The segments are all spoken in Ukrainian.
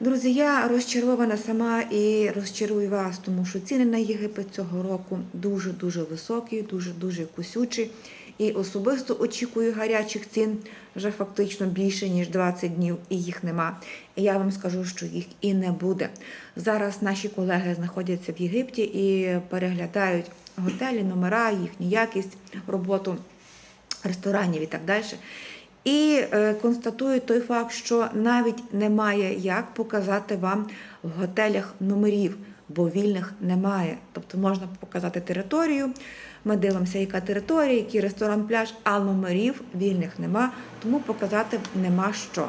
Друзі, я розчарована сама і розчарую вас, тому що ціни на Єгипет цього року дуже-дуже високі, дуже-дуже кусючі. І особисто очікую гарячих цін вже фактично більше, ніж 20 днів, і їх нема. І я вам скажу, що їх і не буде. Зараз наші колеги знаходяться в Єгипті і переглядають готелі, номера, їхню якість, роботу ресторанів і так далі. І е, констатую той факт, що навіть немає як показати вам в готелях номерів, бо вільних немає. Тобто можна показати територію. Ми дивимося, яка територія, який ресторан, пляж, а номерів вільних нема, тому показати нема що.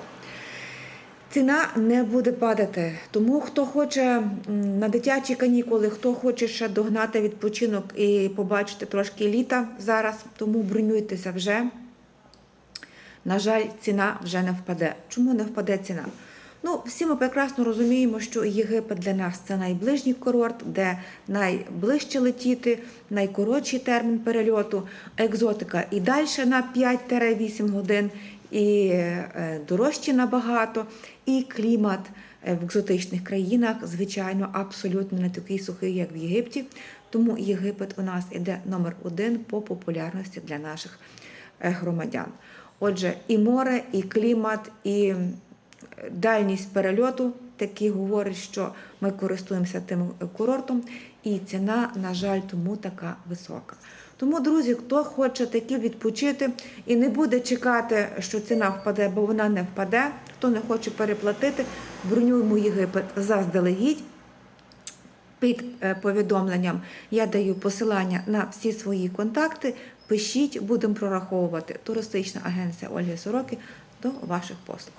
Ціна не буде падати. Тому хто хоче на дитячі канікули, хто хоче ще догнати відпочинок і побачити трошки літа зараз, тому бронюйтеся вже. На жаль, ціна вже не впаде. Чому не впаде ціна? Ну, всі ми прекрасно розуміємо, що Єгипет для нас це найближній курорт, де найближче летіти, найкоротший термін перельоту, екзотика і далі на 5-8 годин, і е, дорожче набагато, і клімат е, в екзотичних країнах, звичайно, абсолютно не такий сухий, як в Єгипті. Тому Єгипет у нас іде номер один по популярності для наших е, громадян. Отже, і море, і клімат, і дальність перельоту такі говорить, що ми користуємося тим курортом, і ціна, на жаль, тому така висока. Тому, друзі, хто хоче таки відпочити і не буде чекати, що ціна впаде, бо вона не впаде, хто не хоче переплатити, бронюємо Єгипет заздалегідь. Під е, повідомленням я даю посилання на всі свої контакти. Пишіть, будемо прораховувати туристична агенція Ольги Сороки до ваших послуг.